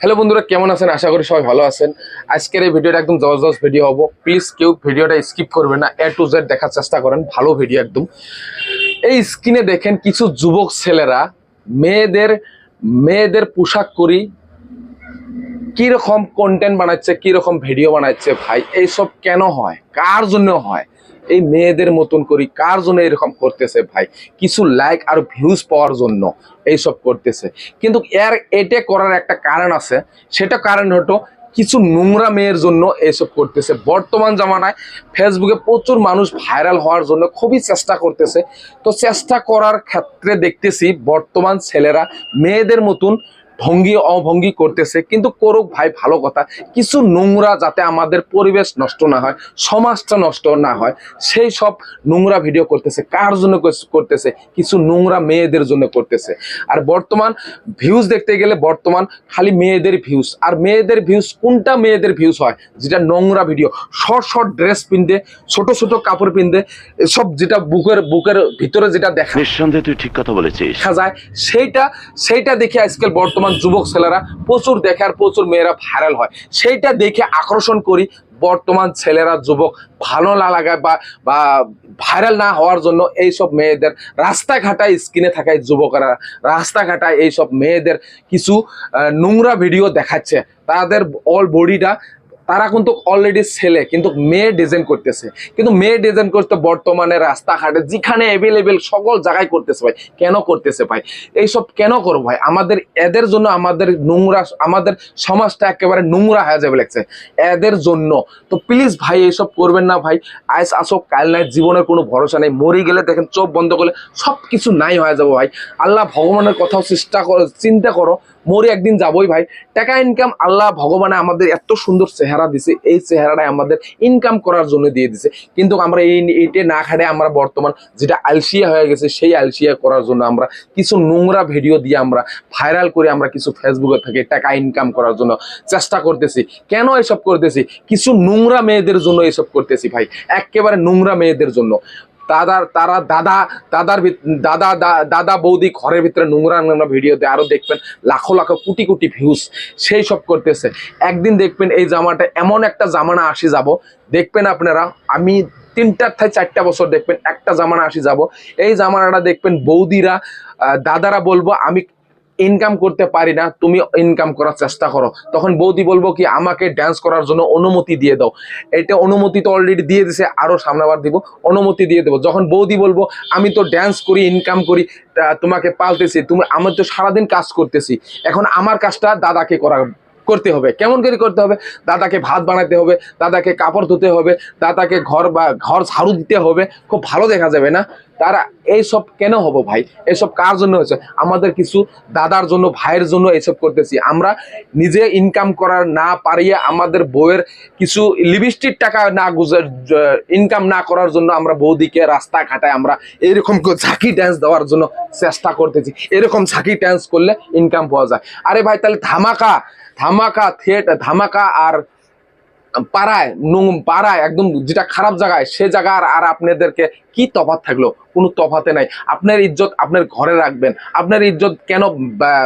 Hello বন্ধুরা, কেমন আছেন? আশা করি সবাই ভালো আছেন। আজকের এই ভিডিওটা একদম জবরদস্ত ভিডিও হব। প্লিজ কেউ ভিডিওটা স্কিপ করবে না। এ টু জেড দেখার চেষ্টা করেন। ভালো ভিডিও একদম। এই স্ক্রিনে দেখেন কিছু যুবক ছেলেরা মেয়েদের মেয়েদের পোশাক করি, কীরকম কন্টেন্ট বানাচ্ছে, কীরকম ভিডিও বানাচ্ছে, ভাই, এইসব কেন হয়? কার জন্য হয়? এই মেয়েদের মতন করি, কার জন্য এরকম করতেছে ভাই? কিছু লাইক আর ভিউজ পাওয়ার জন্য এইসব করতেছে। কিন্তু এর, এটা করার একটা কারণ আছে। সেটা কারণ হতো কিছু নোংরা মেয়ের জন্য এইসব করতেছে। বর্তমান জামানায় ফেসবুকে প্রচুর মানুষ ভাইরাল হওয়ার জন্য খুবই চেষ্টা করতেছে। তো চেষ্টা করার ক্ষেত্রে দেখতেছি বর্তমান ছেলেরা মেয়েদের মতন ভঙ্গি অভঙ্গি করতেছে। কিন্তু করুক ভাই ভালো কথা। কিছু নোংরা যাতে আমাদের পরিবেশ নষ্ট না হয় সমাজটা নষ্ট না হয় সেই সব নোংরা ভিডিও করতেছে। কার জন্য করতেছে? কিছু নোংরা মেয়েদের জন্য করতেছে। আর বর্তমান ভিউজ দেখতে গেলে বর্তমান খালি মেয়েদের ভিউজ আর মেয়েদের ভিউজ কোনটা মেয়েদের ভিউজ হয়? যেটা নোংরা ভিডিও শর্ট শর্ট ড্রেস পিনতে ছোট ছোট কাপড় পিনতে সব যেটা বুকের বুকের ভিতরে যেটা দেখা নিঃসন্দেহে তুই ঠিক কথা বলেছিস। দেখা যায় সেইটা সেইটা দেখে আজকাল বর্তমান যুবক ছেলেরা প্রচুর দেখে আর প্রচুর মেয়েরা ভাইরাল হয়। সেইটা দেখে আকর্ষণ করি বর্তমান ছেলেরা, যুবক ভালো না লাগায় বা বা ভাইরাল না হওয়ার জন্য এইসব মেয়েদের রাস্তাঘাটায় স্ক্রিনে থাকায় যুবকরা, রাস্তাঘাটায় এইসব মেয়েদের কিছু নোংরা ভিডিও দেখাচ্ছে। তাদের অল বডিটা তারা কিন্তু অলরেডি ছেলে, কিন্তু মেয়ে ডিজাইন করতেছে। কিন্তু মেয়ে ডিজাইন করতে বর্তমানে রাস্তাঘাটে যেখানে অ্যাভেলেবেল সকল জায়গায় করতেছে ভাই, কেন করতেছে ভাই? এইসব কেন করব ভাই? আমাদের, এদের জন্য আমাদের নোংরা, আমাদের সমাজটা একেবারে নোংরা হয়ে যাবে লাগছে। এদের জন্য। তো প্লিজ ভাই, এইসব করবেন না ভাই। আজ আসো কাল নাই, জীবনের কোনো ভরসা নেই। মরে গেলে দেখেন চোখ বন্ধ করলে সব কিছু নাই হয়ে যাব ভাই। আল্লাহ ভগবানের কথাও চেষ্টা করো, চিন্তা করো। মরে একদিন যাবই ভাই। টাকা ইনকাম আল্লাহ ভগবানে আমাদের এত সুন্দর চেহারা দিছে। এই চেহারাটাই আমাদের ইনকাম করার জন্য দিয়ে দিছে। কিন্তু আমরা এই এইটা না খাটে আমরা বর্তমান যেটা আলসিয়া হয়ে গেছে, সেই আলসিয়া করার জন্য আমরা কিছু নোংরা ভিডিও দিয়ে আমরা ভাইরাল করে আমরা কিছু ফেসবুকে থেকে টাকা ইনকাম করার জন্য চেষ্টা করতেছি। কেন এসব করতেছি? কিছু নোংরা মেয়েদের জন্য এসব করতেছি ভাই। একেবারে নোংরা মেয়েদের জন্য। দাদার, তারা দাদা, দাদার দাদা দাদা বৌদি ঘরের ভিতরে নোংরা নোংরা ভিডিওতে আরও দেখবেন লাখো লাখো কোটি কোটি ভিউজ সেই সব করতেছে। একদিন দেখবেন এই জামাটা, এমন একটা জামানা আসি যাব। দেখবেন আপনারা, আমি তিনটার থেকে চারটা বছর দেখবেন একটা জামানা আসি যাব। এই জামানাটা দেখবেন বৌদিরা দাদারা বলব, আমি ইনকাম করতে পারি না, তুমি ইনকাম করার চেষ্টা করো। তখন বৌদি বলব কি, আমাকে ড্যান্স করার জন্য অনুমতি দিয়ে দাও। এটা অনুমতি তো অলরেডি দিয়ে দিছে, আরও সামনাবার দিব, অনুমতি দিয়ে দেবো। যখন বৌদি বলব, আমি তো ড্যান্স করি ইনকাম করি তোমাকে পালতেছি, তুমি আমার তো সারাদিন কাজ করতেছি। এখন আমার কাজটা দাদাকে করা করতে হবে। কেমন করে করতে হবে? দাদাকে ভাত বানাতে হবে, দাদাকে কাপড় ধুতে হবে, দাদাকে ঘর বা ঘর ঝাড়ু দিতে হবে। খুব ভালো দেখা যাবে না? তারা এইসব কেন হব ভাই? এসব কার জন্য হয়েছে? আমাদের কিছু দাদার জন্য, ভাইয়ের জন্য এসব করতেছি। আমরা নিজে ইনকাম করার না পারিয়ে আমাদের বউয়ের কিছু লিপস্টিক টাকা না গুজার ইনকাম না করার জন্য আমরা বৌদিকে রাস্তা ঘাটায় আমরা এরকম ঝাঁকি ড্যান্স দেওয়ার জন্য চেষ্টা করতেছি। এরকম ঝাঁকি ড্যান্স করলে ইনকাম পাওয়া যায়। আরে ভাই, তাহলে ধামাকা! ধামাকা থিয়েটার ধামাকা আর পাড়ায় নোং পাড়ায়, একদম যেটা খারাপ জায়গায়, সে জায়গার আর আপনাদেরকে কি তফাত থাকল? কোনো তফাতে নাই। আপনার ইজ্জত আপনার ঘরে রাখবেন। আপনার ইজ্জত কেন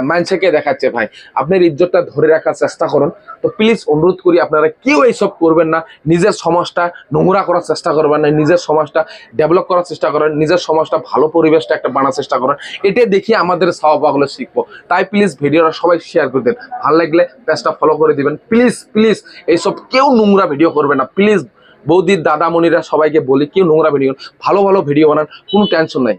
মানুষকে দেখাচ্ছে ভাই? আপনার ইজ্জতটা ধরে রাখার চেষ্টা করুন। তো প্লিজ অনুরোধ করি আপনারা কেউ এইসব করবেন না। নিজের সমাজটা নোংরা করার চেষ্টা করবেন না। নিজের সমাজটা ডেভেলপ করার চেষ্টা করেন। নিজের সমাজটা ভালো পরিবেশটা একটা বানার চেষ্টা করেন। এটা দেখি আমাদের স্বভাবগুলো শিখব। তাই প্লিজ ভিডিওটা সবাই শেয়ার করে দেন। ভালো লাগলে পেজটা ফলো করে দিবেন। প্লিজ প্লিজ এইসব কেউ নোংরা ভিডিও করবে না। প্লিজ বৌদির দাদামণিরা সবাইকে বলি কেউ নোংরা ভিডিও ভালো ভালো ভিডিও বানান, কোনো টেনশন নাই।